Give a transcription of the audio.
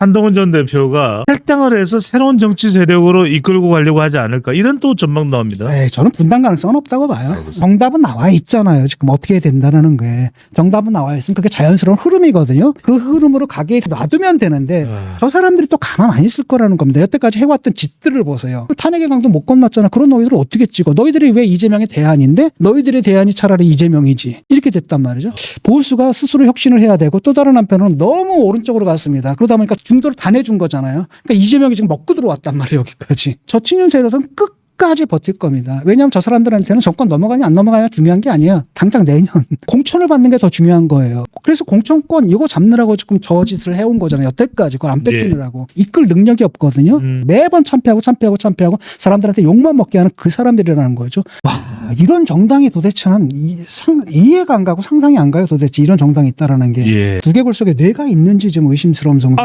한동훈 전 대표가 탈당을 해서 새로운 정치 세력으로 이끌고 가려고 하지 않을까 이런 또 전망 나옵니다. 네, 저는 분당 가능성은 없다고 봐요. 정답은 나와 있잖아요. 지금 어떻게 해야 된다는 게. 정답은 나와 있으면 그게 자연스러운 흐름이거든요. 그 흐름으로 가게 놔두면 되는데 아. 저 사람들이 또 가만 안 있을 거라는 겁니다. 여태까지 해왔던 짓들을 보세요. 그 탄핵의 강도 못 건넜잖아. 그런 너희들을 어떻게 찍어? 너희들이 왜 이재명의 대안인데 너희들의 대안이 차라리 이재명이지. 이렇게 됐단 말이죠. 보수가 스스로 혁신을 해야 되고 또 다른 한편으로는 너무 오른쪽으로 갔습니다. 그러다 보니까 중도를 다 내준 거잖아요. 그러니까 이재명이 지금 먹고 들어왔단 말이에요. 여기까지. 저 친윤 세대들은 끝 까지 버틸 겁니다. 왜냐하면 저 사람들한테는 정권 넘어가냐 안 넘어가냐 중요한 게 아니에요. 당장 내년 공천을 받는 게 더 중요한 거예요. 그래서 공천권 이거 잡느라고 지금 저 짓을 해온 거잖아요. 여태까지 그걸 안 뺏기느라고 이끌 능력이 없거든요. 음. 매번 참패하고 참패하고 참패하고 사람들한테 욕만 먹게 하는 그 사람들이라는 거죠. 와 이런 정당이 도대체는 이, 상, 이해가 안 가고 상상이 안 가요. 도대체 이런 정당이 있다라는 게 예. 두개골 속에 뇌가 있는지 좀 의심스러운 정도.